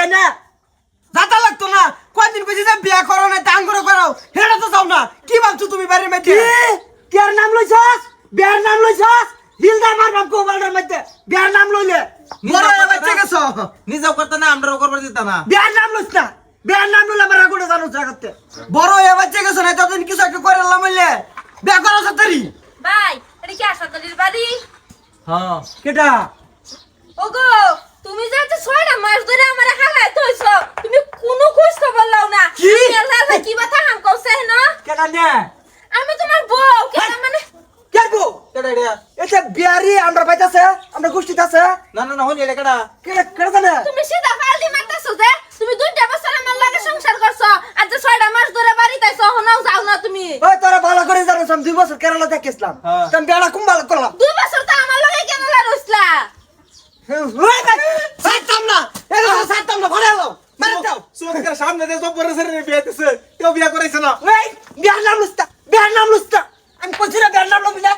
কেন? যাতা লাগতো না। কয়দিন কইছি যে বিয়া করো না টাং করে করো হেটা তো যাও না। কি ভাবছ তুমি বাড়ির মধ্যে? কি? আর নাম লইছাস? বিয়ার নাম লইছাস? দিলদার মার বাপ কোবালের মধ্যে। বিয়ার নাম লইলে। বড় হয়ে বাচ্চা গেছো? নিজেও করতে না আমরাও করবার দিতাম না। বিয়ার নাম লইছ না। বিয়ার নাম লইলে আমার আগুনে জানো জাগাতে বড় হয়ে বাচ্চা গেছো না ততদিন কিছু একটা করে লাম হইলে। বিয়া করো সাতারি ভাই এটা কি আশাতলির বাড়ি? হ্যাঁ। কেটা ওগো তুমি যে ছয়টা মাস ধরে আমার হালায় থইছ তুমি কোনো খোঁজ খবর লাও না। কি? আল্লাহ কি কথা হাম কইছে না কেটা নে? আমি তোমার বউ কেন মানে? কেটবো কেডা এটা? এটা বিয়ারি আমরা পাইতাছে আমরা গোষ্ঠীতে আছে। না না না হনি এটা কেডা? কেটা কেটা জানে? তুমি সিধা ফালদি মারতাছো যে তুমি দুইটা বছর আমার লাগে সংসার করছ আর যে ছয়টা মাস ধরে বাড়িতে আইছো হনাও যাও না তুমি। ওই তোরা ভালো করে জানো আমি দুই বছর কেরালা দেখেছিলাম হ্যাঁ। তুমি বেড়া কুম ভালো করলাম। দুই বছর তো আমার লগে কেন দেখ, ছাড়তাম না এগুলো ছাড়তাম না ভালো হলো মেরে দাও সুমকের সামনে দিয়ে সব পরে সেরে বিয়ে দিছে কেউ বিয়ে করাইছে না ওই বিয়ার নাম লুস্তা বিয়ার নাম লুস্তা আমি কইছি না বিয়ার নাম লবি না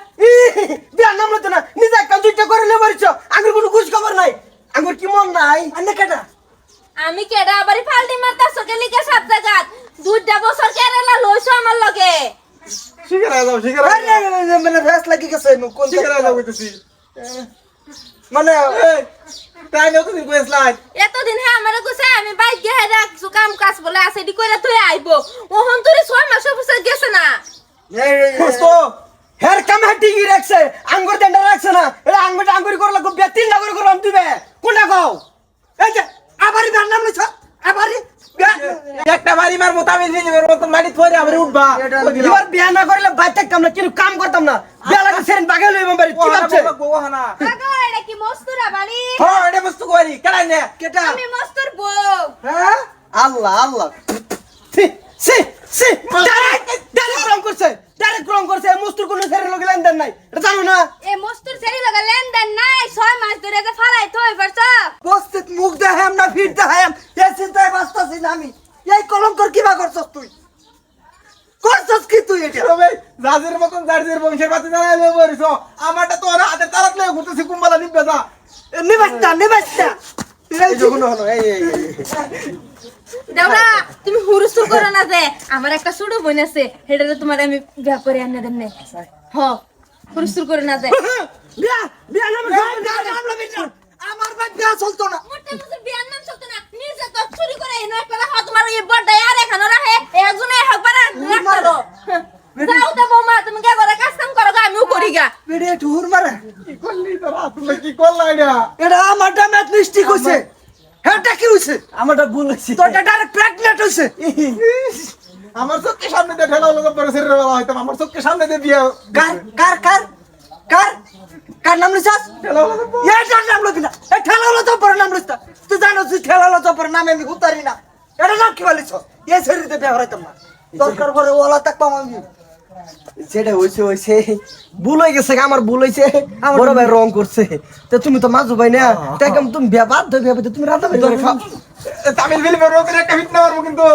বিয়ার নাম লতো না নিজে একটা দুইটা করে লে মারিছ আঙ্গুর কোনো খোঁজ খবর নাই আঙ্গুর কি মন নাই আন্নে কেটা আমি কেডা আবারই ফালদি মারতাছো? কে লিখে সব জায়গাত দুইটা বছর কেরালা লইছো আমার লগে। শিকার যাও শিকার মানে ভ্যাস লাগি গেছে নু কোন শিকার যাও কইতেছি। মানে তাই নিয়ে তুমি কইছলাই এতদিন হ্যাঁ আমার কইছে আমি বাইক গিয়ে রাখছো কাম কাজ বলে আছে এডি কইরা তুই আইবো। ওহন তোরে ছয় মাস অফিসে গেছে না? কষ্ট হের কাম হাটি কি রাখছে আঙ্গুর দেন্ডা রাখছে না। এটা আঙ্গুর আঙ্গুর করলা খুব বেতিন না করে করলাম দিবে কোনটা কও? এই যে আবারই বিয়ার নাম লইছ আবারই একটা বাড়ি মার মতো আমি নিয়ে যাব মতো মাটি থরে আবার উঠবা। এবার বিয়া না করলে বাইরে থাকতাম না কিন্তু কাম করতাম না। বিয়া লাগে সেরেন বাগে লইব বাড়ি কি ভাবছে? কি মস্তুরা বাড়ি। হ্যাঁ এটা বস্তু করি কেডাই নে? কেটা আমি মস্তুর বউ। হ্যাঁ? Allah Allah. C C direct direct রং করছে। ডাইরেক্ট রং করছে। মুস্তুর কোনো সেরেন লগে লেনদেন নাই। এটা জানো না? এ মস্তুর ছেড়ি লগা লেনদেন নাই। ছয় মাস ধরে যে ফালাই থই পারছ বস্তিত মুখ দেখাম না ফিট দেখাম এ চিন্তায় বাঁচতাছি না আমি। এই কলঙ্কর কিবা করছস তুই? করছস কি তুই এটা? জাজির মতন জার্জির বংশের বাতি জানাই লয়ে বরিছ আমারটা তো ওরা হাতের তালাত লয়ে ঘুরতেছি কুম্বালা নিবে যা। নিবাসটা নিবাসটা। এই যখন হলো এই এই এই, এই। দেওরা তুমি হুরুস্তুর করো না যে আমার একটা ছোট বোন আছে হেটারে তোমার আমি বিয়া করে আনে দেন নে হ হুরুস্তুর করে না যে। বিয়া বিয়া নাম আমার বিয়া চলতো না। মোটে বিয়ার নাম চলতো না। নিজে তো চুরি করে এনে একটা রাখা তোমার এই বড়টা আর এখানে রাখে একজনে হক পারে রাখতো যাও তো বৌমা তুমি কে করে কাজ কাম করো গা, আমিও করি গা বেড়ে ঠুর মারে। কি করলি তোরা তুমি কি করলা এটা এটা আমারটা ম্যাথ মিস্টেক হইছে হেটা কি হইছে? আমারটা ভুল হইছে। তোরটা ডাইরেক্ট প্রেগন্যান্ট হইছে। আমার চোখের সামনে দিয়ে ঠেলা লোক পরে সেরে বেলা হয়তো আমার চোখের সামনে দিয়ে বিয়ে কার কার কার কার? কার নাম লিছাস? ঠেলা লোক এটার নাম লবি না। এই ঠেলা হলো তো পরে নাম লিস্তা তুই জানো তুই ঠেলা হলো পরে নাম আমি উতারি না। এটা নাম কি বলিস? এ শরীরে বিয়ে হরাইতাম না। দরকার পরে ওলা তাক পাম আমি। যেটা হইছে হয়েছে ভুল হয়ে গেছে আমার ভুল হয়েছে বড় ভাই রং করছে। তো তুমি তো মাজু ভাই না। তাই তুমি বিয়া বাদ দেবে তুমি রান্না ভাই তামিল ফিল্মের রোগের একটা হিট নেওয়ার কিন্তু।